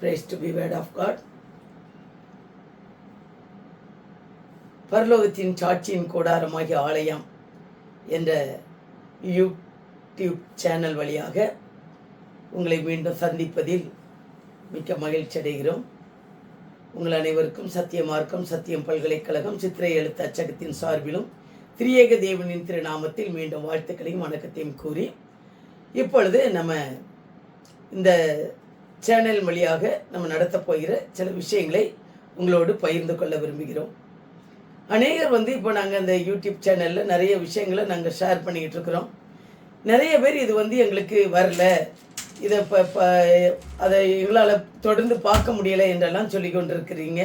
Praise to be word of God பரலோகத்தின் சாட்சியின் கூடாரமாகிய ஆலயம் என்ற யூடியூப் சேனல் வழியாக உங்களை மீண்டும் சந்திப்பதில் மிக்க மகிழ்ச்சி அடைகிறோம். உங்கள் அனைவருக்கும் சத்தியமார்க்கம் சத்தியம் பல்கலைக்கழகம் சித்திரை எழுத்து அச்சகத்தின் சார்பிலும் திரியேக தேவனின் திருநாமத்தில் மீண்டும் வாழ்த்துக்களையும் வணக்கத்தையும் கூறி இப்பொழுது நம்ம இந்த சேனல் வழியாக நம்ம நடத்தப் போகிற சில விஷயங்களை உங்களோடு பகிர்ந்து கொள்ள விரும்புகிறோம். அநேகர் வந்து இப்போ நாங்கள் அந்த யூடியூப் சேனலில் நிறைய விஷயங்களை நாங்கள் ஷேர் பண்ணிக்கிட்டு இருக்கிறோம். நிறைய பேர் இது வந்து எங்களுக்கு வரல. இதை இப்போ இப்போ அதை எங்களால் தொடர்ந்து பார்க்க முடியலை என்றெல்லாம் சொல்லி கொண்டிருக்கிறீங்க.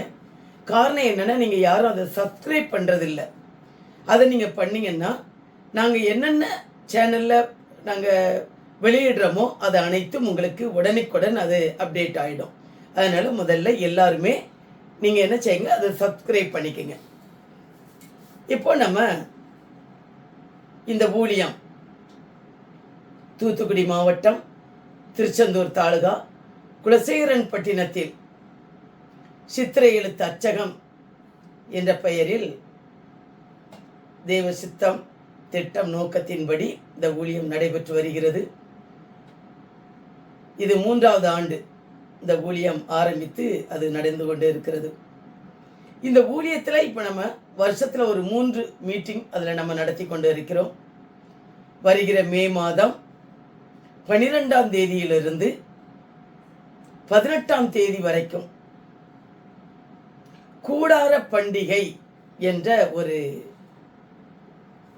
காரணம் என்னென்னா நீங்கள் யாரும் அதை சப்ஸ்கிரைப் பண்ணுறதில்ல அதை நீங்கள் பண்ணிங்கன்னா நாங்கள் என்னென்ன சேனலில் நாங்கள் வெளியிடுறோமோ அது அனைத்தும் உங்களுக்கு உடனுக்குடன் அது அப்டேட் ஆகிடும் அதனால் முதல்ல எல்லாருமே நீங்கள் என்ன செய்யுங்க அதை சப்ஸ்கிரைப் பண்ணிக்கோங்க. இப்போ நம்ம இந்த ஊழியம். தூத்துக்குடி மாவட்டம் திருச்செந்தூர் தாலுகா குலசேகரன் பட்டினத்தில் சித்திரை எழுத்து அச்சகம் என்ற பெயரில் தேவ சித்தம் திட்டம் நோக்கத்தின்படி இந்த ஊழியம் நடைபெற்று வருகிறது. இது மூன்றாவது ஆண்டு இந்த ஊழியம் ஆரம்பித்து அது நடந்து கொண்டு இருக்கிறது. இந்த ஊழியத்தில் இப்போ நம்ம வருஷத்தில் ஒரு மூன்று மீட்டிங் அதில் நம்ம நடத்தி கொண்டு இருக்கிறோம். வருகிற மே மாதம் பனிரெண்டாம் தேதியிலிருந்து பதினெட்டாம் தேதி வரைக்கும் கூடார பண்டிகை என்ற ஒரு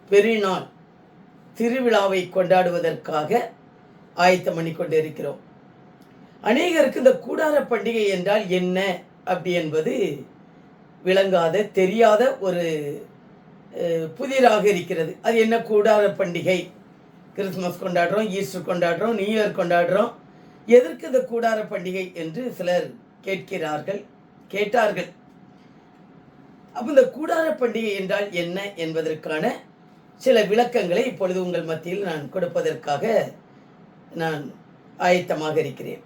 பெருநாள் திருவிழாவை கொண்டாடுவதற்காக ஆயத்தம் பண்ணி கொண்டு இருக்கிறோம். அநேகருக்கு இந்த கூடார பண்டிகை என்றால் என்ன அப்படி என்பது விளங்காத தெரியாத ஒரு புதிராக இருக்கிறது. அது என்ன கூடார பண்டிகை? கிறிஸ்மஸ் கொண்டாடுறோம் ஈஸ்டர் கொண்டாடுறோம் நியூ இயர் கொண்டாடுறோம். எதற்கு இந்த கூடார பண்டிகை என்று சிலர் கேட்கிறார்கள் கேட்டார்கள். அப்போ இந்த கூடார பண்டிகை என்றால் என்ன என்பதற்கான சில விளக்கங்களை இப்பொழுது உங்கள் மத்தியில் நான் கொடுப்பதற்காக நான் ஆயத்தமாக இருக்கிறேன்.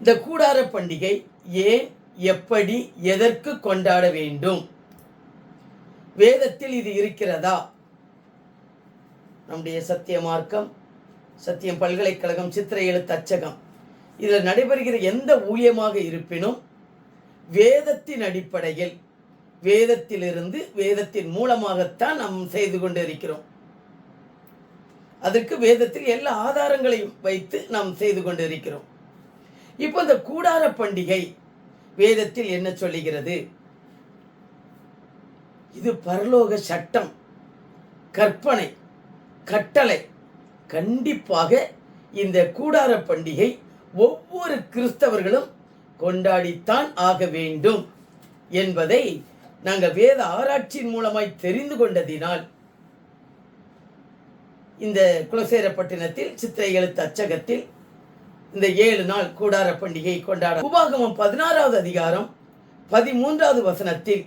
இந்த கூடார பண்டிகை ஏன் எப்படி எதற்கு கொண்டாட வேண்டும்? வேதத்தில் இது இருக்கிறதா? நம்முடைய சத்திய மார்க்கம் சத்தியம் பல்கலைக்கழகம் சித்திர எழுத்து அச்சகம். இதில் நடைபெறுகிற எந்த ஊழியமாக இருப்பினும் வேதத்தின் அடிப்படையில் வேதத்திலிருந்து வேதத்தின் மூலமாகத்தான் நாம் செய்து கொண்டு இருக்கிறோம். அதற்கு வேதத்தில் எல்லா ஆதாரங்களையும் வைத்து நாம் செய்து கொண்டு இருக்கிறோம். இப்போ இந்த கூடார பண்டிகை வேதத்தில் என்ன சொல்லுகிறது? இது பரலோக சட்டம் கற்பனை கட்டளை. கண்டிப்பாக இந்த கூடார பண்டிகை ஒவ்வொரு கிறிஸ்தவர்களும் கொண்டாடித்தான் ஆக வேண்டும் என்பதை நாங்கள் வேத ஆராய்ச்சியின் மூலமாய் தெரிந்து கொண்டதினால் இந்த குலசேரப்பட்டினத்தில் சித்திரை எழுத்து அச்சகத்தில் இந்த ஏழு நாள் கூடார பண்டிகை கொண்டாட உபாகமம் பதினாறாவது அதிகாரம் பதிமூன்றாவது வசனத்தில்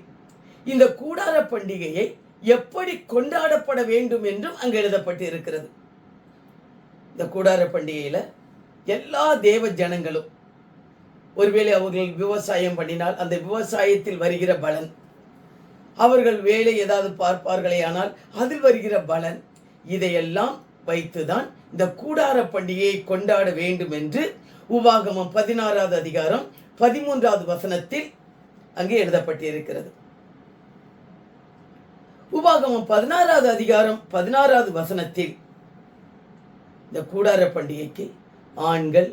இந்த கூடார பண்டிகையை எப்படி கொண்டாடப்பட வேண்டும் என்றும் அங்கு எழுதப்பட்டு இருக்கிறது இந்த கூடார பண்டிகையில் எல்லா தேவ ஜனங்களும் ஒருவேளை அவர்கள் விவசாயம் பண்ணினால் அந்த விவசாயத்தில் வருகிற பலன் அவர்கள் வேலை ஏதாவது பார்ப்பார்களே ஆனால் அதில் வருகிற பலன் இதையெல்லாம் வைத்துதான் இந்த கூடார பண்டிகையை கொண்டாட வேண்டும் என்று உபாகமம் பதினாறாவது அதிகாரம் பதிமூன்றாவது வசனத்தில் அங்கே எழுதப்பட்டிருக்கிறது. உபாகமம் பதினாறாவது அதிகாரம் பதினாறாவது வசனத்தில் இந்த கூடார பண்டிகைக்கு ஆண்கள்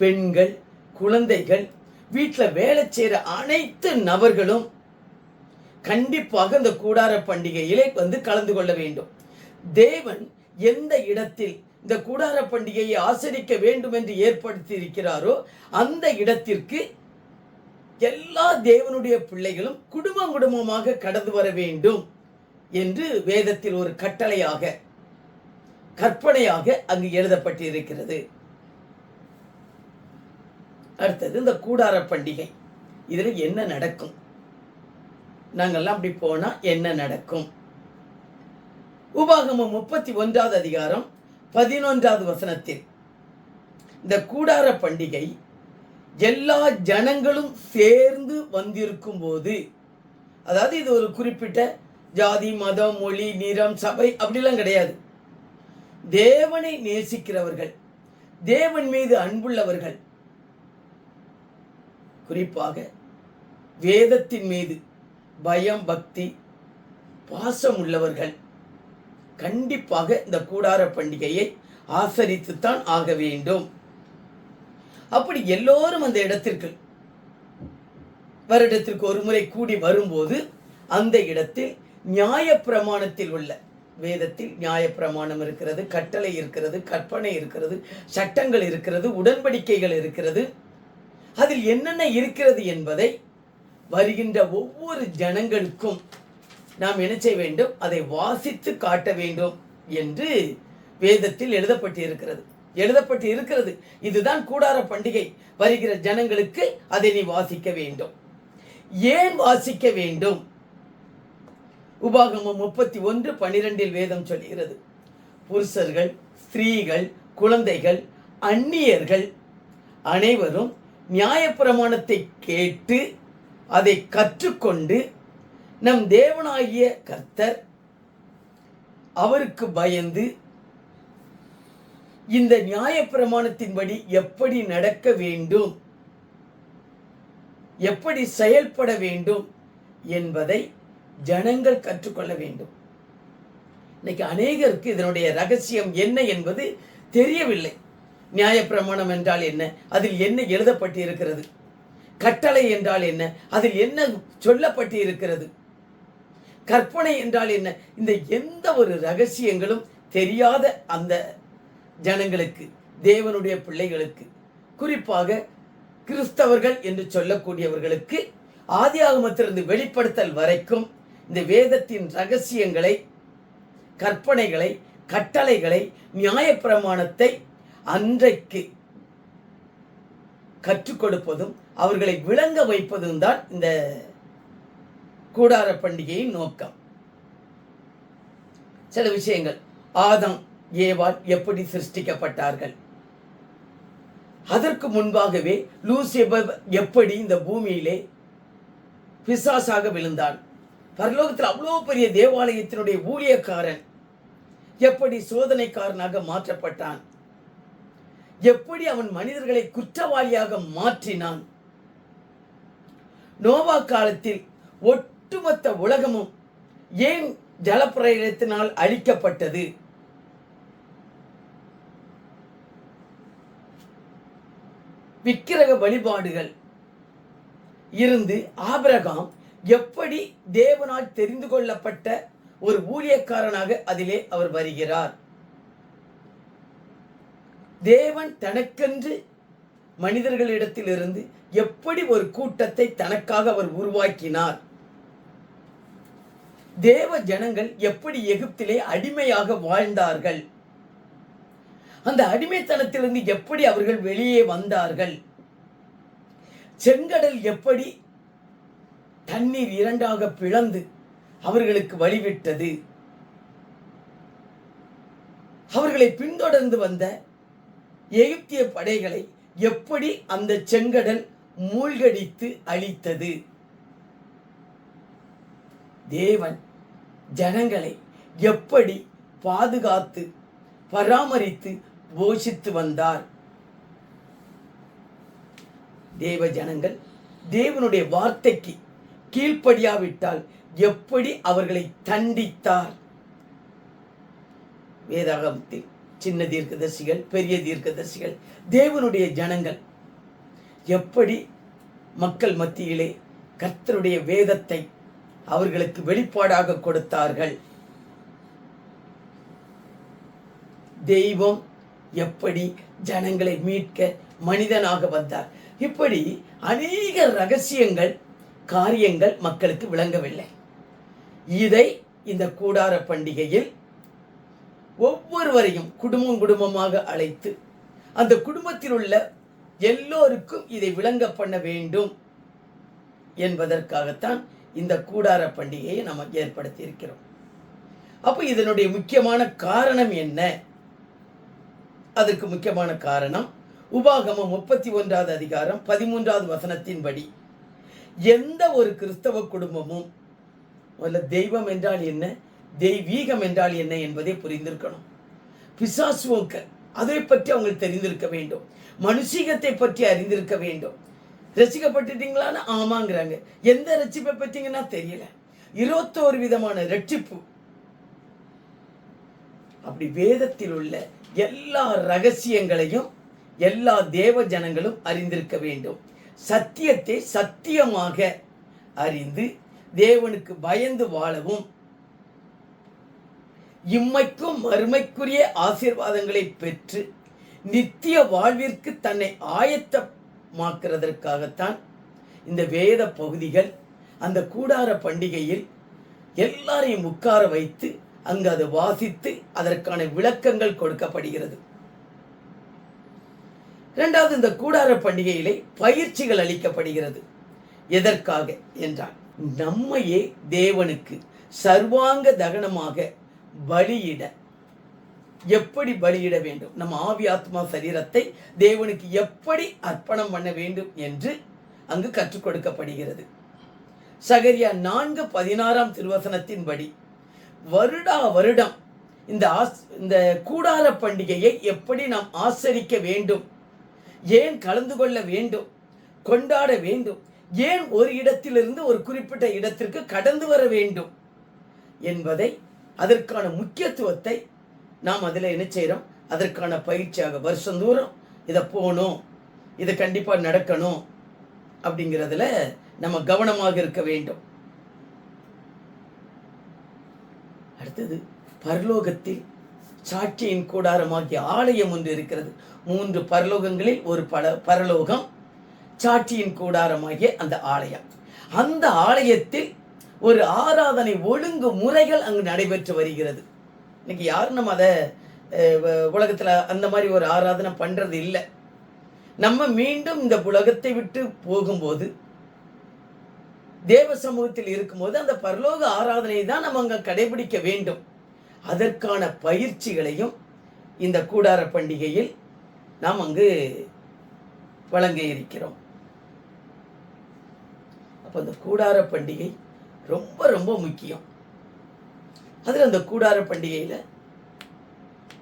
பெண்கள் குழந்தைகள் வீட்டில் வேலை செய்கிற அனைத்து நபர்களும் கண்டிப்பாக இந்த கூடார பண்டிகையிலே வந்து கலந்து கொள்ள வேண்டும். தேவன் எந்த இடத்தில் இந்த கூடார பண்டிகையை ஆசரிக்க வேண்டும் என்று ஏற்படுத்தி இருக்கிறாரோ அந்த இடத்திற்கு எல்லா தேவனுடைய பிள்ளைகளும் குடும்பம் குடும்பமாக கடந்து வர வேண்டும் என்று வேதத்தில் ஒரு கட்டளையாக கற்பனையாக அங்கு எழுதப்பட்டிருக்கிறது. அடுத்தது இந்த கூடார பண்டிகை இதில் என்ன நடக்கும்? நாங்கள்லாம் அப்படி போனால் என்ன நடக்கும்? உபாகமம் முப்பத்தி ஒன்றாவது அதிகாரம் பதினொன்றாவது வசனத்தில். இந்த கூடார பண்டிகை எல்லா ஜனங்களும் சேர்ந்து வந்திருக்கும் போது அதாவது இது ஒரு குறிப்பிட்ட ஜாதி மதம் மொழி நிறம் சபை அப்படிலாம் கிடையாது. தேவனை நேசிக்கிறவர்கள் தேவன் மீது அன்புள்ளவர்கள் குறிப்பாக வேதத்தின் மீது பயம் பக்தி பாசம் உள்ளவர்கள் கண்டிப்பாக இந்த கூடார பண்டிகையை ஆசரித்துத்தான் ஆக வேண்டும். அப்படி எல்லோரும் அந்த இடத்திற்கு வருடத்திற்கு ஒரு முறை கூடி வரும்போது அந்த இடத்தில் நியாயப்பிரமாணத்தில் உள்ள வேதத்தில் நியாயப்பிரமாணம் இருக்கிறது கட்டளை இருக்கிறது கற்பனை இருக்கிறது சட்டங்கள் இருக்கிறது உடன்படிக்கைகள் இருக்கிறது. அதில் என்னென்ன இருக்கிறது என்பதை வருகின்ற ஒவ்வொரு ஜனங்களுக்கும் நாம் என்ன செய்ய வேண்டும் அதை வாசித்து காட்ட வேண்டும் என்று வேதத்தில் எழுதப்பட்டு இருக்கிறது எழுதப்பட்டு இருக்கிறது இதுதான் கூடார பண்டிகை. வருகிற ஜனங்களுக்கு அதை நீ வாசிக்க வேண்டும். ஏன் வாசிக்க வேண்டும்? உபாகமம் முப்பத்தி ஒன்று பனிரெண்டில் வேதம் சொல்கிறது. புருஷர்கள் ஸ்திரீகள் குழந்தைகள் அந்நியர்கள் அனைவரும் நியாயப்பிரமாணத்தை கேட்டு அதை கற்றுக்கொண்டு நம் தேவனாகிய கர்த்தர் அவருக்கு பயந்து இந்த நியாயப்பிரமாணத்தின்படி எப்படி நடக்க வேண்டும்? எப்படி செயல்பட வேண்டும் என்பதை ஜனங்கள் கற்றுக்கொள்ள வேண்டும். இன்னைக்கு அநேகருக்கு இதனுடைய ரகசியம் என்ன என்பது தெரியவில்லை. நியாயப்பிரமாணம் என்றால் என்ன? அதில் என்ன எழுதப்பட்டு இருக்கிறது கட்டளை என்றால் என்ன? அதில் என்ன சொல்லப்பட்டு இருக்கிறது கற்பனை என்றால் என்ன? இந்த எந்த ஒரு ரகசியங்களும் தெரியாத அந்த ஜனங்களுக்கு தேவனுடைய பிள்ளைகளுக்கு. குறிப்பாக கிறிஸ்தவர்கள் என்று சொல்லக்கூடியவர்களுக்கு ஆதியாகமத்திலிருந்து வெளிப்படுத்தல் வரைக்கும் இந்த வேதத்தின் ரகசியங்களை கற்பனைகளை கட்டளைகளை நியாயப்பிரமாணத்தை அன்றைக்கு கற்றுக் கொடுப்பதும் அவர்களை விளங்க வைப்பதும் தான் இந்த கூடார பண்டிகையின் நோக்கம். சில விஷயங்கள். ஆதம் ஏவாள் எப்படி சிருஷ்டிக்கப்பட்டார்கள்? அதற்கு முன்பாகவே லூசிபர் எப்படி இந்த பூமியிலே பிசாசாக விழுந்தான். பரலோகத்தில் அவ்வளோ பெரிய தேவாலயத்தினுடைய ஊழியக்காரன் எப்படி சோதனைக்காரனாக மாற்றப்பட்டான்? எப்படி அவன் மனிதர்களை குற்றவாளியாக மாற்றினான்? நோவா காலத்தில் ஒட்டுமொத்த உலகமும் ஏன் ஜலப்பிரயத்தினால் அழிக்கப்பட்டது? விக்கிரக வழிபாடுகள் இருந்து ஆபிரகாம் எப்படி தேவனால் தெரிந்து கொள்ளப்பட்ட ஒரு ஊழியக்காரனாக அதிலே அவர் வருகிறார். தேவன் தனக்கென்று மனிதர்களிடத்திலிருந்து எப்படி ஒரு கூட்டத்தை தனக்காக அவர் உருவாக்கினார்? தேவ ஜனங்கள் எப்படி எகிப்திலே அடிமையாக வாழ்ந்தார்கள்? அந்த அடிமைத்தனத்திலிருந்து எப்படி அவர்கள் வெளியே வந்தார்கள்? செங்கடல் எப்படி தண்ணீர் இரண்டாக பிளந்து அவர்களுக்கு வழிவிட்டது? அவர்களை பின்தொடர்ந்து வந்த எகிப்திய படைகளை எப்படி அந்த செங்கடல் மூழ்கடித்து அழித்தது? தேவன் ஜனங்களை எப்படி பாதுகாத்து பராமரித்து போஷித்து வந்தார்? தேவ ஜனங்கள் தேவனுடைய வார்த்தைக்கு கீழ்ப்படியாவிட்டால் எப்படி அவர்களை தண்டித்தார்? வேதாகமத்தில் சின்ன தீர்க்கதரிசிகள் பெரிய தீர்க்கதரிசிகள் தேவனுடைய ஜனங்கள் எப்படி மக்கள் மத்தியிலே கர்த்தருடைய வேதத்தை அவர்களுக்கு வெளிப்பாடாக கொடுத்தார்கள். தெய்வம் எப்படி ஜனங்களை மீட்க மனிதனாக வந்தார்? இப்படி அநேக ரகசியங்கள் காரியங்கள் மக்களுக்கு விளங்கவில்லை. இதை இந்த கூடார பண்டிகையில் ஒவ்வொருவரையும் குடும்பம் குடும்பமாக அழைத்து அந்த குடும்பத்தில் உள்ள எல்லோருக்கும் இதை விளங்க பண்ண வேண்டும் என்பதற்காகத்தான் இந்த கூடார பண்டிகையை நம்ம ஏற்படுத்தி இருக்கிறோம் அப்போ இதனுடைய முக்கியமான காரணம் என்ன? அதற்கு முக்கியமான காரணம் உபாகமம் முப்பத்தி ஒன்றாவது அதிகாரம் பதிமூன்றாவது வசனத்தின்படி எந்த ஒரு கிறிஸ்தவ குடும்பமும் முதல்ல தெய்வம் என்றால் என்ன தெய்வீகம் என்றால் என்ன என்பதை புரிந்திருக்கணும். பிசாசுவோக்க அதை பற்றி அவங்களுக்கு தெரிந்திருக்க வேண்டும். மனுஷீகத்தை பற்றி அறிந்திருக்க வேண்டும். ரசிக்கப்பட்டுட்டீங்களான்னு ஆமாங்கிறாங்க. எந்த ரட்சிப்பை பற்றிங்கன்னா தெரியல. இருபத்தோரு விதமான ரட்சிப்பு. அப்படி வேதத்தில் உள்ள எல்லா ரகசியங்களையும் எல்லா தேவ ஜனங்களும் அறிந்திருக்க வேண்டும். சத்தியத்தை சத்தியமாக அறிந்து தேவனுக்கு பயந்து வாழவும் இம்மைக்கும் மறுமைக்குரிய ஆசீர்வாதங்களை பெற்று நித்திய வாழ்விற்கு தன்னை ஆயத்த ஆயத்தமாக்குறதற்காகத்தான் இந்த வேத பகுதிகள் அந்த கூடார பண்டிகையில் எல்லாரையும் உட்கார வைத்து அங்கு அது வாசித்து அதற்கான விளக்கங்கள் கொடுக்கப்படுகிறது. இரண்டாவது இந்த கூடார பண்டிகையிலே பயிற்சிகள் அளிக்கப்படுகிறது. எதற்காக என்றால் நம்மையே தேவனுக்கு சர்வாங்க தகனமாக பலியிட எப்படி பலியிட வேண்டும்? நம்ம ஆவி ஆத்மா சரீரத்தை தேவனுக்கு எப்படி அர்ப்பணம் பண்ண வேண்டும் என்று அங்கு கற்றுக் கொடுக்கப்படுகிறது. சகரியா நான்கு பதினாறாம் திருவசனத்தின்படி வருடா வருடம் இந்த ஆஸ் இந்த கூடார பண்டிகையை எப்படி நாம் ஆசரிக்க வேண்டும்? ஏன் கலந்து கொள்ள வேண்டும்? கொண்டாட வேண்டும்? ஏன் ஒரு இடத்திலிருந்து ஒரு குறிப்பிட்ட இடத்திற்கு கடந்து வர வேண்டும்? என்பதை அதற்கான முக்கியத்துவத்தை நாம் அதில் என்ன செய்கிறோம்? அதற்கான பயிற்சியாக வருஷந்தூரம் இதை போகணும். இது கண்டிப்பாக நடக்கணும் அப்படிங்கிறதுல நம்ம கவனமாக இருக்க வேண்டும். அடுத்தது பரலோகத்தில் சாட்சியின் கூடாரமாகிய ஆலயம் ஒன்று இருக்கிறது. மூன்று பரலோகங்களில் ஒரு பல பரலோகம் சாட்சியின் கூடாரமாகிய அந்த ஆலயம். அந்த ஆலயத்தில் ஒரு ஆராதனை ஒழுங்கு முறைகள் அங்கு நடைபெற்று வருகிறது. இன்னைக்கு யாரும் நம்ம அதை உலகத்தில் அந்த மாதிரி ஒரு ஆராதனை பண்ணுறது இல்லை. நம்ம மீண்டும் இந்த உலகத்தை விட்டு போகும்போது தேவ சமூகத்தில் இருக்கும்போது அந்த பரலோக ஆராதனையை தான் நம்ம அங்கே கடைபிடிக்க வேண்டும். அதற்கான பயிற்சிகளையும் இந்த கூடார பண்டிகையில் நாம் அங்கு வழங்க இருக்கிறோம். அப்போ இந்த கூடார பண்டிகை ரொம்ப ரொம்ப முக்கியம். அதில் அந்த கூடார பண்டிகையில்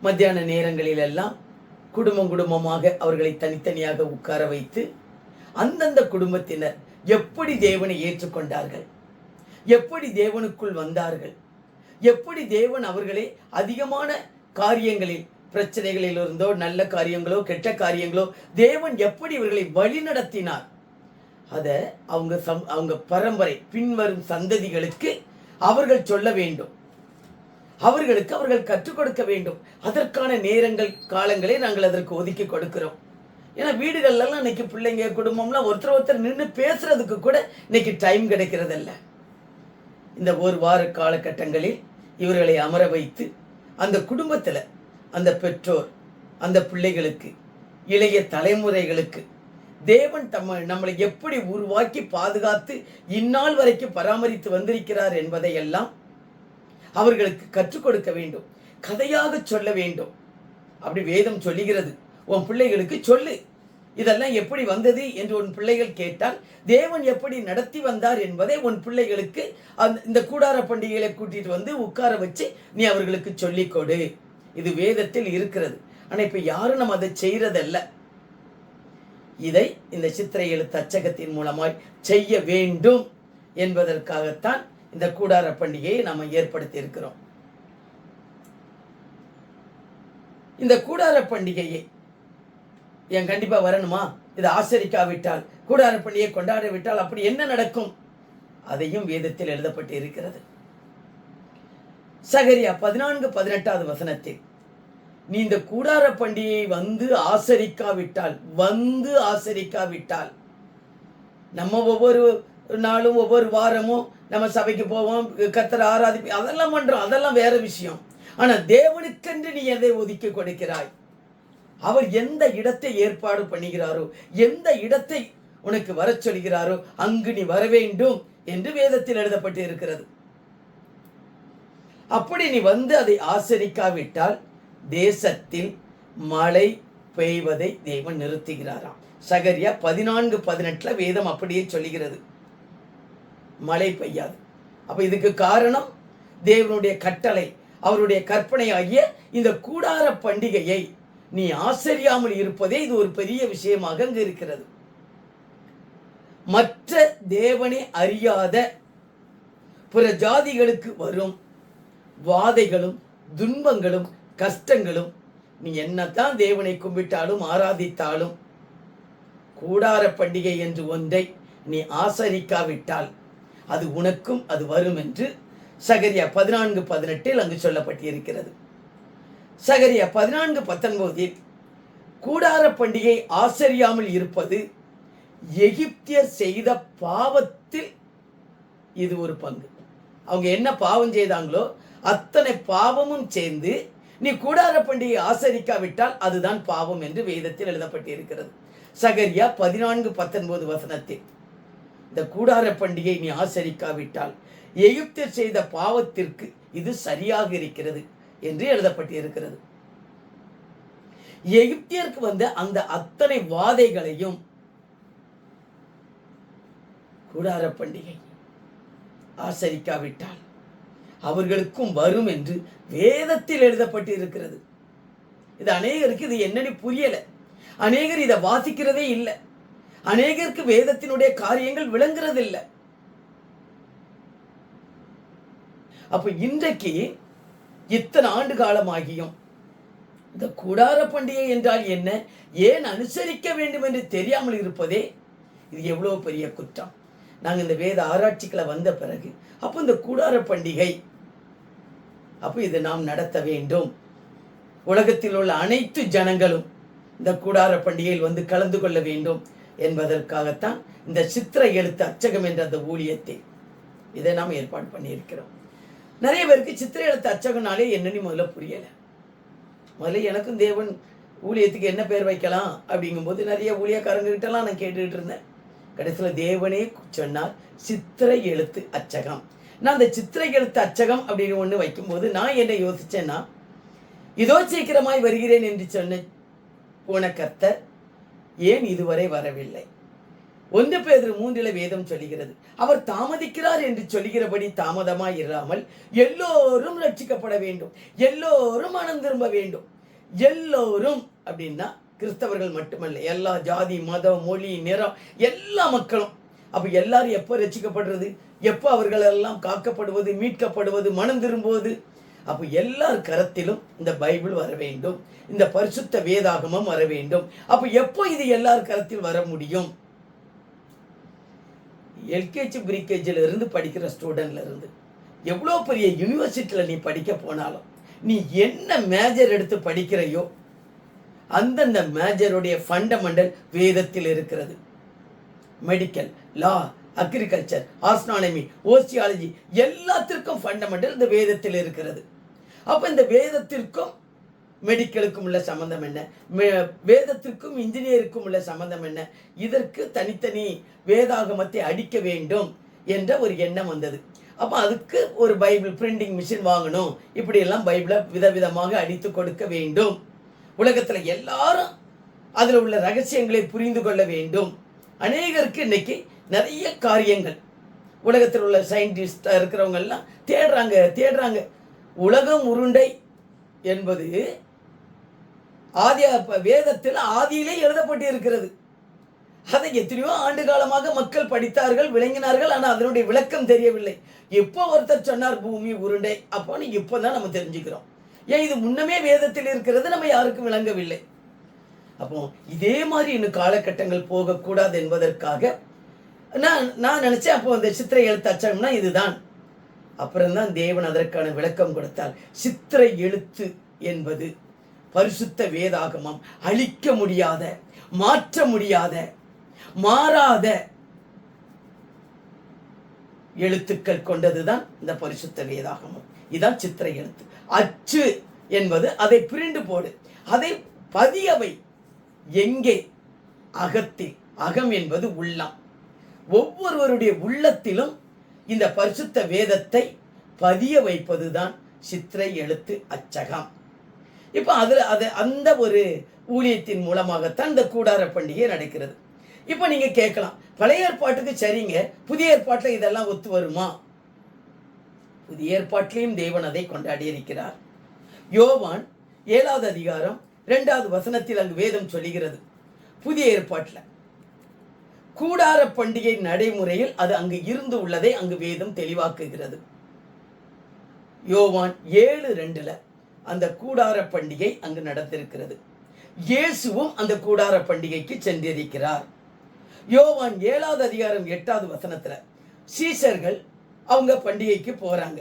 மத்தியான நேரங்களில் எல்லாம் குடும்பம் குடும்பமாக அவர்களை தனித்தனியாக உட்கார வைத்து அந்தந்த குடும்பத்தினர் எப்படி தேவனை ஏற்றுக்கொண்டார்கள்? எப்படி தேவனுக்குள் வந்தார்கள்? எப்படி தேவன் அவர்களை அதிகமான காரியங்களில் பிரச்சனைகளில் இருந்தோ நல்ல காரியங்களோ கெட்ட காரியங்களோ தேவன் எப்படி இவர்களை வழி நடத்தினார் அதை அவங்க சம் அவங்க பரம்பரை பின்வரும் சந்ததிகளுக்கு அவர்கள் சொல்ல வேண்டும். அவர்களுக்கு அவர்கள் கற்றுக் கொடுக்க வேண்டும். அதற்கான நேரங்கள் காலங்களை நாங்கள் அதற்கு ஒதுக்கி கொடுக்கிறோம். ஏன்னா வீடுகள்லாம் இன்னைக்கு பிள்ளைங்க குடும்பம்லாம் ஒருத்தர் ஒருத்தர் நின்று பேசுறதுக்கு கூட இன்னைக்கு டைம் கிடைக்கிறதில்ல. இந்த ஒரு வார காலகட்டங்களில் இவர்களை அமர வைத்து அந்த குடும்பத்தில் அந்த பெற்றோர் அந்த பிள்ளைகளுக்கு இளைய தலைமுறைகளுக்கு தேவன் தம்ம நம்மளை எப்படி உருவாக்கி பாதுகாத்து இந்நாள் வரைக்கும் பராமரித்து வந்திருக்கிறார் என்பதையெல்லாம் அவர்களுக்கு கற்றுக் கொடுக்க வேண்டும். கதையாக சொல்ல வேண்டும். அப்படி வேதம் சொல்லுகிறது. உன் பிள்ளைகளுக்கு சொல்லு. இதெல்லாம் எப்படி வந்தது என்று உன் பிள்ளைகள் கேட்டால் தேவன் எப்படி நடத்தி வந்தார் என்பதை உன் பிள்ளைகளுக்கு அந்த இந்த கூடார பண்டிகைகளை கூட்டிட்டு வந்து உட்கார வச்சு நீ அவர்களுக்கு சொல்லிக் கொடு. இது வேதத்தில் இருக்கிறது. ஆனால் இப்போ யாரும் நம்ம அதை செய்கிறதல்ல இதை இந்த சித்திரை எழுத்து அச்சகத்தின் மூலமாய் செய்ய வேண்டும் என்பதற்காகத்தான் இந்த கூடார பண்டிகையை நாம் ஏற்படுத்தி இருக்கிறோம். இந்த கூடார பண்டிகையை என் கண்டிப்பா வரணுமா? இதை ஆசரிக்காவிட்டால் கூடார பண்டிகையை கொண்டாடவிட்டால் அப்படி என்ன நடக்கும்? அதையும் வேதத்தில் எழுதப்பட்டு இருக்கிறது. சகரியா பதினான்கு பதினெட்டாவது வசனத்தில் நீ இந்த கூடார பண்டிகையை வந்து ஆசரிக்காவிட்டால் வந்து ஆசரிக்காவிட்டால் நம்ம ஒவ்வொரு நாளும் ஒவ்வொரு வாரமும் நம்ம சபைக்கு போவோம் கத்தரை ஆராதிப்பி அதெல்லாம் பண்ணுறோம் அதெல்லாம் வேற விஷயம். ஆனால் தேவனுக்கென்று நீ எதை ஒதுக்கி கொடுக்கிறாய்? அவர் எந்த இடத்தை ஏற்பாடு பண்ணுகிறாரோ எந்த இடத்தை உனக்கு வரச் சொல்கிறாரோ அங்கு நீ வர வேண்டும் என்று வேதத்தில் எழுதப்பட்டு இருக்கிறது அப்படி நீ வந்து அதை ஆசரிக்காவிட்டால் தேசத்தில் மழை பெய்வதை தேவன் நிறுத்துகிறாராம். சகரியா பதினான்கு பதினெட்டில் வேதம் அப்படியே சொல்லுகிறது. மழை பெய்யாது. அப்போ இதுக்கு காரணம் தேவனுடைய கட்டளை அவருடைய கற்பனை ஆகிய இந்த கூடார பண்டிகையை நீ ஆச்சரியாமல் இருப்பதே இது ஒரு பெரிய விஷயமாக அங்கு இருக்கிறது. மற்ற தேவனை அறியாத பிற ஜாதிகளுக்கு வரும் வாதைகளும் துன்பங்களும் கஷ்டங்களும் நீ என்னத்தான் தேவனை கும்பிட்டாலும் ஆராதித்தாலும் கூடார பண்டிகை என்று ஒன்றை நீ ஆசரிக்காவிட்டால் அது உனக்கும் அது வரும் என்று சகரியா பதினான்கு பதினெட்டில் அங்கு சொல்லப்பட்டிருக்கிறது. சகரியா பதினான்கு பத்தொன்பதில் கூடார பண்டிகை ஆசரியாமல் இருப்பது எகிப்தியர் செய்த பாவத்தில் இது ஒரு பங்கு. அவங்க என்ன பாவம் செய்தாங்களோ அத்தனை பாவமும் சேர்ந்து நீ கூடார பண்டிகை ஆசரிக்காவிட்டால் அதுதான் பாவம் என்று வேதத்தில் எழுதப்பட்டிருக்கிறது. சகரியா பதினான்கு பத்தொன்பது வசனத்தில் இந்த கூடார பண்டிகை நீ ஆசரிக்காவிட்டால் எகிப்தர் செய்த பாவத்திற்கு இது சரியாக இருக்கிறது என்று எழுதப்பட்டிருக்கிறது. எகிப்தியருக்கு வந்த அந்த அத்தனை வாதைகளையும் கூடார பண்டிகை ஆசரிக்காவிட்டால் அவர்களுக்கும் வரும் என்று வேதத்தில் எழுதப்பட்டு இருக்கிறது இது அநேகருக்கு இது என்னன்னு புரியல. அநேகர் இதை வாசிக்கிறதே இல்லை. அநேகருக்கு வேதத்தினுடைய காரியங்கள் விளங்குறதில்லை. அப்ப இன்றைக்கு இத்தனை ஆண்டு காலமாகியும் இந்த கூடார பண்டிகை என்றால் என்ன? ஏன் அனுசரிக்க வேண்டும் என்று தெரியாமல் இருப்பதே? இது எவ்வளோ பெரிய குற்றம். நாங்கள் இந்த வேத ஆராய்ச்சிகளை வந்த பிறகு அப்போ இந்த கூடார பண்டிகை அப்போ இதை நாம் நடத்த வேண்டும். உலகத்தில் உள்ள அனைத்து ஜனங்களும் இந்த கூடார பண்டிகையில் வந்து கலந்து கொள்ள வேண்டும். என்பதற்காகத்தான் இந்த சித்திர எழுத்து அச்சகம் என்ற அந்த ஊழியத்தை இதை நாம் ஏற்பாடு பண்ணியிருக்கிறோம். நிறைய பேருக்கு சித்திர எழுத்து அச்சகம்னாலே என்னன்னு முதல்ல புரியலை. முதல்ல எனக்கும் தேவன் ஊழியத்துக்கு என்ன பேர் வைக்கலாம் அப்படிங்கும்போது நிறைய ஊழியக்காரங்ககிட்டலாம் நான் கேட்டுக்கிட்டு இருந்தேன். கடைசியில் தேவனே சொன்னார் சித்திரை எழுத்து அச்சகம். நான் அந்த சித்திரை எழுத்து அச்சகம் அப்படின்னு ஒன்று வைக்கும்போது நான் என்ன யோசித்தேன்னா இதோ சீக்கிரமாய் வருகிறேன் என்று சொன்ன போன கர்த்தர் ஏன் இதுவரை வரவில்லை? ஒன்று பேர் மூன்றில வேதம் சொல்லுகிறது. அவர் தாமதிக்கிறார் என்று சொல்லுகிறபடி தாமதமாய் இராமல் எல்லோரும் ரட்சிக்கப்பட வேண்டும். எல்லோரும் மனம் திரும்ப வேண்டும். எல்லோரும் அப்படின்னா கிறிஸ்தவர்கள் மட்டுமல்ல எல்லா ஜாதி மதம் மொழி நிறம் எல்லா மக்களும். அப்போ எல்லாரும் எப்போ ரசிக்கப்படுறது எப்போ அவர்கள் எல்லாம் காக்கப்படுவது மீட்கப்படுவது மனம் திரும்புவது? அப்போ எல்லார் கரத்திலும் இந்த பைபிள் வர வேண்டும். இந்த பரிசுத்த வேதாகமம் வர வேண்டும். அப்போ எப்போ இது எல்லார் கரத்தில் வர முடியும்? எல்கேஜி பிரிகேஜில் இருந்து படிக்கிற ஸ்டூடெண்ட்ல இருந்து. எவ்வளோ பெரிய யூனிவர்சிட்டியில் நீ படிக்க போனாலும் நீ என்ன மேஜர் எடுத்து படிக்கிறையோ அந்தந்த மேஜருடைய ஃபண்டமெண்டல் வேதத்தில் இருக்கிறது. Medical law agriculture astronomy oceanology எல்லாத்திற்கும் fundamental இந்த வேதத்தில் இருக்கிறது. அப்போ இந்த வேதத்திற்கும் மெடிக்கலுக்கும் உள்ள சம்பந்தம் என்ன? மே- வேதத்திற்கும் இன்ஜினியருக்கும் உள்ள சம்பந்தம் என்ன? இதற்கு தனித்தனி வேதாகமத்தை அடிக்க வேண்டும் என்ற ஒரு எண்ணம் வந்தது. அப்போ அதுக்கு ஒரு பைபிள் பிரிண்டிங் மிஷின் வாங்கணும். இப்படியெல்லாம் பைபிளை விதவிதமாக அடித்து கொடுக்க வேண்டும். உலகத்தில் எல்லாரும் அதில் உள்ள ரகசியங்களை புரிந்து கொள்ள வேண்டும். அநேகருக்கு இன்னைக்கு நிறைய காரியங்கள். உலகத்தில் உள்ள சயின்டிஸ்டாக இருக்கிறவங்கெல்லாம் தேடுறாங்க தேடுறாங்க. உலகம் உருண்டை என்பது ஆதி வேதத்தில் ஆதியிலே எழுதப்பட்டு இருக்கிறது அதை எத்தனையோ ஆண்டு காலமாக மக்கள் படித்தார்கள் விளங்கினார்கள் ஆனால் அதனுடைய விளக்கம் தெரியவில்லை. எப்போ ஒருத்தர் சொன்னார் பூமி உருண்டை அப்போன்னு இப்போ தான் நம்ம தெரிஞ்சுக்கிறோம். ஏன் இது முன்னமே வேதத்தில் இருக்கிறது நம்ம யாருக்கும் விளங்கவில்லை. அப்போ இதே மாதிரி இன்னும் காலகட்டங்கள் போகக்கூடாது என்பதற்காக நான் நான் நினச்சேன் அப்போ அந்த சித்திரை எழுத்து அச்சகம்னா இதுதான். அப்புறம்தான் தேவன் அதற்கான விளக்கம் கொடுத்தார். சித்திரை எழுத்து என்பது பரிசுத்த வேதாகமம். அழிக்க முடியாத மாற்ற முடியாத மாறாத எழுத்துக்கள் கொண்டதுதான் இந்த பரிசுத்த வேதாகமம். இதான் சித்திரை எழுத்து. அச்சு என்பது அதை பிரிண்டு போடு. அதை பதியவை எங்கே? அகத்தில். அகம் என்பது உள்ளம். ஒவ்வொருவருடைய உள்ளத்திலும் இந்த பரிசுத்த வேதத்தை பதிய வைப்பதுதான் சித்திரை எழுத்து அச்சகம். இப்போ அதில் அது அந்த ஒரு ஊழியத்தின் மூலமாகத்தான் இந்த கூடார பண்டிகை நடக்கிறது. இப்போ நீங்கள் கேட்கலாம் பழைய ஏற்பாட்டுக்கு சரிங்க புதிய ஏற்பாட்டில் இதெல்லாம் ஒத்து வருமா? புதிய ஏற்பாட்டிலையும் தேவன் அதை கொண்டாடி இருக்கிறார். யோவான் ஏழாவது அதிகாரம் ரெண்டாவது வசனத்தில் அங்கு வேதம் சொல்லுகிறது புதிய ஏற்பாட்டில். கூடார பண்டிகை நடைமுறையில் அது அங்கு இருந்து உள்ளதை அங்கு வேதம் தெளிவாக்குகிறது. யோவான் ஏழு ரெண்டுல அந்த கூடார பண்டிகை அங்கு நடத்திருக்கிறது இயேசுவும் அந்த கூடார பண்டிகைக்கு சென்றிருக்கிறார். யோவான் ஏழாவது அதிகாரம் எட்டாவது வசனத்துல சீசர்கள் அவங்க பண்டிகைக்கு போறாங்க.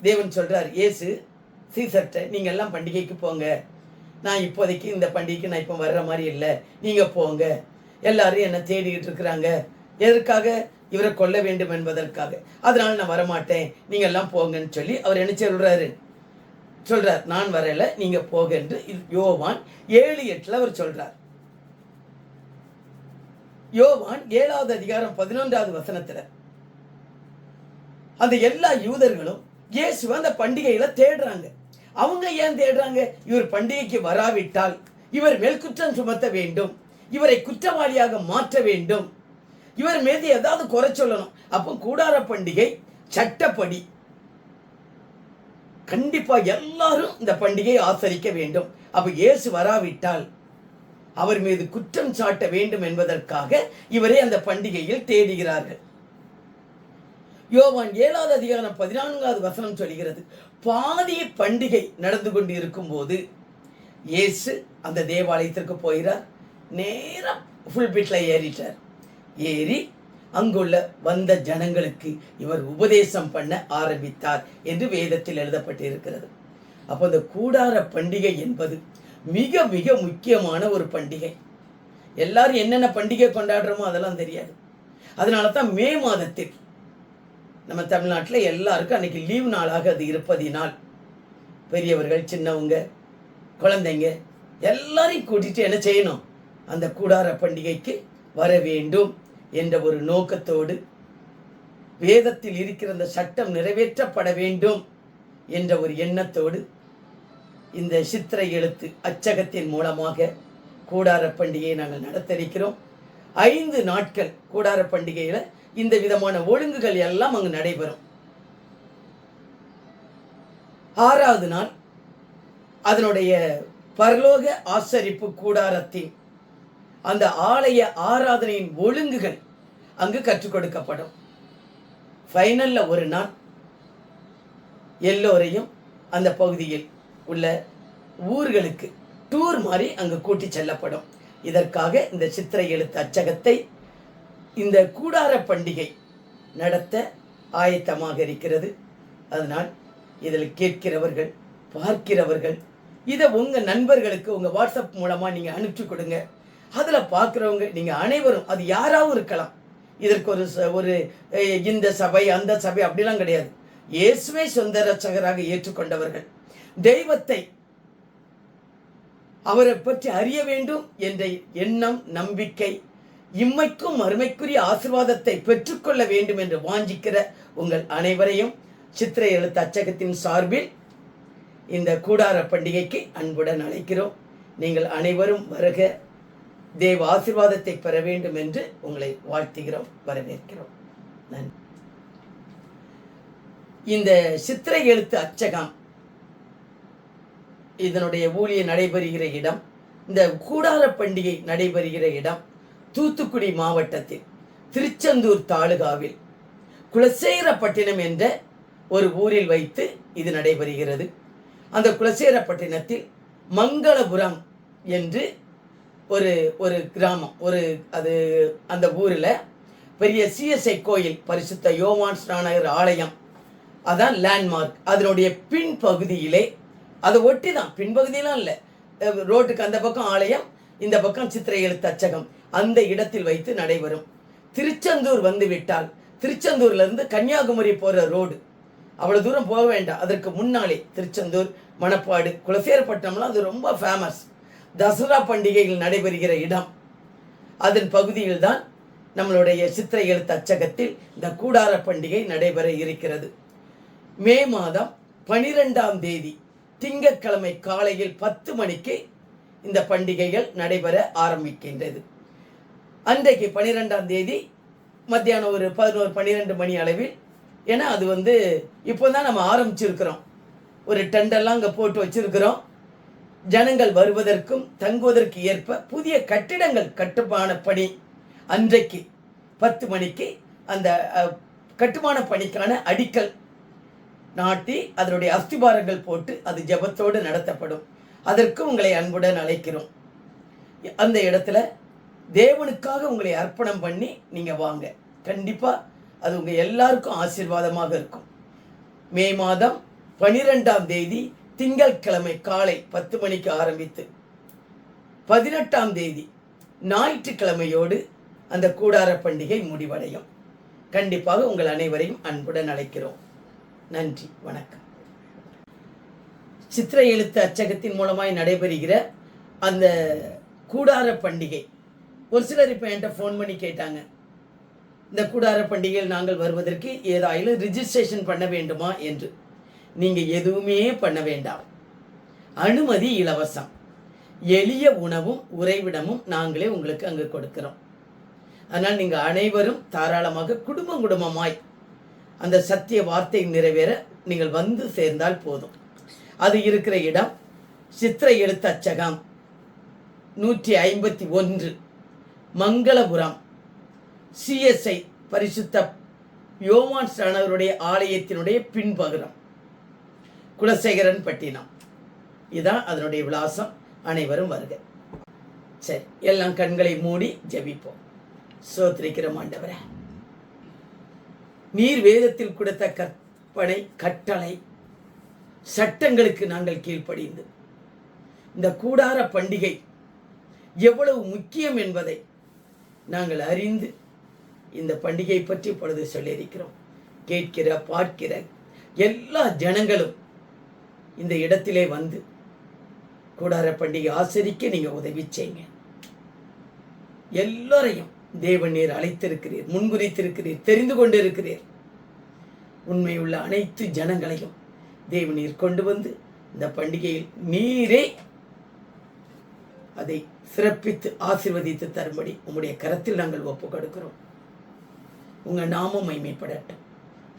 தேவன் சொல்றார் இயேசு சீசர்கிட்ட நீங்க எல்லாம் பண்டிகைக்கு போங்க. நான் இப்போதைக்கு இந்த பண்டிகைக்கு நான் இப்போ வர்ற மாதிரி இல்லை. நீங்க போங்க. எல்லாரும் என்னை தேடிக்கிட்டு இருக்கிறாங்க. எதற்காக? இவரை கொல்ல வேண்டும் என்பதற்காக. அதனால நான் வரமாட்டேன். நீங்க எல்லாம் போங்கன்னு சொல்லி அவர் என்ன சொல்றாரு. சொல்கிறார் நான் வரல நீங்க போக என்று. இது யோவான் ஏழு எட்டில் அவர் சொல்கிறார் யோவான் ஏழாவது அதிகாரம் பதினொன்றாவது வசனத்துல. அந்த எல்லா யூதர்களும் இயேசுவை அந்த பண்டிகையில தேடுறாங்க. அவங்க ஏன் தேடுறாங்க? இவர் பண்டிகைக்கு வராவிட்டால் இவர் மேல் குற்றம் சுமத்த வேண்டும். இவரை குற்றவாளியாக மாற்ற வேண்டும். இவர் மீது ஏதாவது குறை சொல்லணும். அப்போ கூடார பண்டிகை சட்டப்படி. கண்டிப்பா எல்லாரும் இந்த பண்டிகையை ஆசரிக்க வேண்டும். அப்ப இயேசு வராவிட்டால் அவர் மீது குற்றம் சாட்ட வேண்டும் என்பதற்காக இவரை அந்த பண்டிகையில் தேடுகிறார்கள். யோவான் ஏழாவது அதிகாரம் பதினான்காவது வசனம் சொல்கிறது பாதி பண்டிகை நடந்து கொண்டு இருக்கும்போது இயேசு அந்த தேவாலயத்திற்கு போகிறார். நேராக ஃபுல் பீட்டில் ஏறிட்டார். ஏறி அங்குள்ள வந்த ஜனங்களுக்கு இவர் உபதேசம் பண்ண ஆரம்பித்தார் என்று வேதத்தில் எழுதப்பட்டு இருக்கிறது அப்போ இந்த கூடார பண்டிகை என்பது மிக மிக முக்கியமான ஒரு பண்டிகை. எல்லாரும் என்னென்ன பண்டிகை கொண்டாடுறோமோ அதெல்லாம் தெரியாது. அதனால தான் மே மாதத்தில் நம்ம தமிழ்நாட்டில் எல்லாருக்கும் அன்றைக்கி லீவ் நாளாக அது இருப்பதினால் பெரியவர்கள் சின்னவங்க குழந்தைங்க எல்லாரையும் கூட்டிகிட்டு என்ன செய்யணும்? அந்த கூடார பண்டிகைக்கு வர வேண்டும் என்ற ஒரு நோக்கத்தோடு வேதத்தில் இருக்கிற அந்த சட்டம் நிறைவேற்றப்பட வேண்டும் என்ற ஒரு எண்ணத்தோடு இந்த சித்திரை எழுத்து அச்சகத்தின் மூலமாக கூடார பண்டிகையை நாங்கள் நடத்த இருக்கிறோம் ஐந்து நாட்கள் கூடார பண்டிகையில் இந்த விதமான ஒழுங்குகள் எல்லாம் அங்கு நடைபெறும். ஆறாவது நாள் அதனுடைய பரலோக ஆசரிப்பு கூடாரத்தின் அந்த ஆலய ஆராதனையின் ஒழுங்குகள் அங்கு கற்றுக் கொடுக்கப்படும். ஃபைனலில் ஒரு நாள் எல்லோரையும் அந்த பகுதியில் உள்ள ஊர்களுக்கு டூர் மாதிரி அங்கு கூட்டி செல்லப்படும். இதற்காக இந்த சித்திரை எழுத்து அச்சகத்தை இந்த கூடார பண்டிகை நடத்த ஆயத்தமாக இருக்கிறது. அதனால் இதில் கேட்கிறவர்கள் பார்க்கிறவர்கள் இதை உங்கள் நண்பர்களுக்கு உங்கள் வாட்ஸ்அப் மூலமாக நீங்கள் அனுப்பிச்சு கொடுங்க. அதில் பார்க்குறவங்க நீங்கள் அனைவரும் அது யாராகவும் இருக்கலாம். இதற்கு ஒரு ச- ஒரு இந்த சபை அந்த சபை அப்படிலாம் கிடையாது. இயேசுவை சொந்த ரச்சகராக ஏற்றுக்கொண்டவர்கள். தெய்வத்தை அவரை பற்றி அறிய வேண்டும் என்ற எண்ணம் நம்பிக்கை இம்மைக்கும் அருமைக்குரிய ஆசிர்வாதத்தை பெற்றுக்கொள்ள வேண்டும் என்று வாஞ்சிக்கிற உங்கள் அனைவரையும் சித்திரை எழுத்து அச்சகத்தின் சார்பில் இந்த கூடார பண்டிகைக்கு அன்புடன் அழைக்கிறோம். நீங்கள் அனைவரும் வருக. தேவ ஆசீர்வாதத்தை பெற வேண்டும் என்று உங்களை வாழ்த்துகிறோம் வரவேற்கிறோம். நன்றி. இந்த சித்திரை எழுத்து அச்சகம் இதனுடைய ஊழிய நடைபெறுகிற இடம் இந்த கூடார பண்டிகை நடைபெறுகிற இடம் தூத்துக்குடி மாவட்டத்தில் திருச்செந்தூர் தாலுகாவில் குலசேகரப்பட்டினம் என்ற ஒரு ஊரில் வைத்து இது நடைபெறுகிறது. அந்த குலசேகரப்பட்டினத்தில் மங்களபுரம் என்று ஒரு ஒரு கிராமம் ஒரு அது அந்த ஊரில் பெரிய சிஎஸ்ஐ கோயில் பரிசுத்த யோவான் ஸ்நானகர் ஆலயம். அதான் லேண்ட்மார்க் அதனுடைய பின்பகுதியிலே அதை ஒட்டி தான் பின்பகுதியெலாம் இல்லை. ரோட்டுக்கு அந்த பக்கம் ஆலயம் இந்த பக்கம் சித்திரை எழுத்து அச்சகம் அந்த இடத்தில் வைத்து நடைபெறும். திருச்செந்தூர் வந்து விட்டால் திருச்செந்தூர்லேருந்து கன்னியாகுமரி போகிற ரோடு. அவ்வளோ தூரம் போக வேண்டாம். அதற்கு முன்னாலே திருச்செந்தூர் மணப்பாடு குலசேரப்பட்டினம்லாம் அது ரொம்ப ஃபேமஸ் தசரா பண்டிகைகள் நடைபெறுகிற இடம். அதன் பகுதியில் தான் நம்மளுடைய சித்திர எழுத்து அச்சகத்தில் இந்த கூடார பண்டிகை நடைபெற இருக்கிறது. மே மாதம் பனிரெண்டாம் தேதி திங்கட்கிழமை காலையில் பத்து மணிக்கு இந்த பண்டிகைகள் நடைபெற ஆரம்பிக்கின்றது. அன்றைக்கு பன்னிரெண்டாம் தேதி மத்தியானம் ஒரு பதினோரு பன்னிரெண்டு மணி அளவில். ஏன்னா அது வந்து இப்போ தான் நம்ம ஆரம்பிச்சிருக்கிறோம். ஒரு டெண்டெல்லாம் அங்கே போட்டு வச்சுருக்கிறோம். ஜனங்கள் வருவதற்கும் தங்குவதற்கு ஏற்ப புதிய கட்டிடங்கள் கட்டுமான பணி அன்றைக்கு பத்து மணிக்கு அந்த கட்டுமான பணிக்கான அடிக்கல் நாட்டி அதனுடைய அஸ்திபாரங்கள் போட்டு அது ஜெபத்தோடு நடத்தப்படும். அதற்கு உங்களை அன்புடன் அழைக்கிறோம். அந்த இடத்துல தேவனுக்காக உங்களை அர்ப்பணம் பண்ணி நீங்கள் வாங்க. கண்டிப்பாக அது உங்கள் எல்லாருக்கும் ஆசீர்வாதமாக இருக்கும். மே மாதம் பனிரெண்டாம் தேதி திங்கட்கிழமை காலை பத்து மணிக்கு ஆரம்பித்து பதினெட்டாம் தேதி ஞாயிற்றுக்கிழமையோடு அந்த கூடார பண்டிகை முடிவடையும். கண்டிப்பாக உங்கள் அனைவரையும் அன்புடன் அழைக்கிறோம். நன்றி வணக்கம். சித்திரை எழுத்து அச்சகத்தின் மூலமாய் நடைபெறுகிற அந்த கூடார பண்டிகை. ஒரு சிலர் இப்போ என்கிட்ட ஃபோன் பண்ணி கேட்டாங்க. இந்த கூடார பண்டிகையில் நாங்கள் வருவதற்கு ஏதாயிலும் ரிஜிஸ்ட்ரேஷன் பண்ண வேண்டுமா என்று. நீங்கள் எதுவுமே பண்ண வேண்டாம். அனுமதி இலவசம். எளிய உணவும் உறைவிடமும் நாங்களே உங்களுக்கு அங்கு கொடுக்கிறோம். அதனால் நீங்கள் அனைவரும் தாராளமாக குடும்பம் குடும்பமாய் அந்த சத்திய வார்த்தை நிறைவேற நீங்கள் வந்து சேர்ந்தால் போதும். அது இருக்கிற இடம் சித்திரை எழுத்தச்சகம் நூற்றி ஐம்பத்தி ஒன்று மங்களபுரம். சிஎஸ்ஐ பரிசுத்த யோவான் சரணவருடைய ஆலயத்தினுடைய பின்பகுரம். குலசேகரன் பட்டினம் இதுதான் அதனுடைய விலாசம். அனைவரும் வருக. சரி எல்லாம் கண்களை மூடி ஜெபிப்போம். சோத்திரிக்கிறோம் ஆண்டவரே. நீர் வேதத்தில் கொடுத்த கற்பனை கட்டளை சட்டங்களுக்கு நாங்கள் கீழ்ப்படிந்து இந்த கூடார பண்டிகை எவ்வளவு முக்கியம் என்பதை நாங்கள் அறிந்து இந்த பண்டிகை பற்றி இப்பொழுது சொல்லியிருக்கிறோம். கேட்கிற பார்க்கிற எல்லா ஜனங்களும் இந்த இடத்திலே வந்து கூடார பண்டிகை ஆசரிக்க நீங்கள் உதவி செய்யுங்க. எல்லோரையும் தேவன் நீர் அழைத்திருக்கிறீர் முன்குறித்திருக்கிறீர் தெரிந்து கொண்டிருக்கிறீர். உண்மையுள்ள அனைத்து ஜனங்களையும் தேவநீர் நீர் கொண்டு வந்து இந்த பண்டிகையில் நீரே அதை சிறப்பித்து ஆசிர்வதித்து தரும்படி உங்களுடைய கரத்தில் நாங்கள் ஒப்பு கொடுக்கிறோம். உங்கள் நாமம் மைமைப்படட்டும்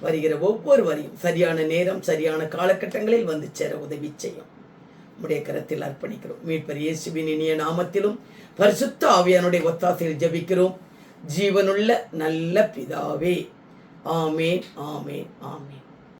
வருகிற ஒவ்வொரு வரியும் சரியான நேரம் சரியான காலகட்டங்களில் வந்து சேர உதவி செய்யும். உடைய கரத்தில் அர்ப்பணிக்கிறோம். மீட்பர் இயேசுவின் இனிய நாமத்திலும் பரிசுத்த ஆவியானுடைய ஒத்தாசையில் ஜபிக்கிறோம். ஜீவனுள்ள நல்ல பிதாவே. ஆமேன் ஆமேன் ஆமேன்.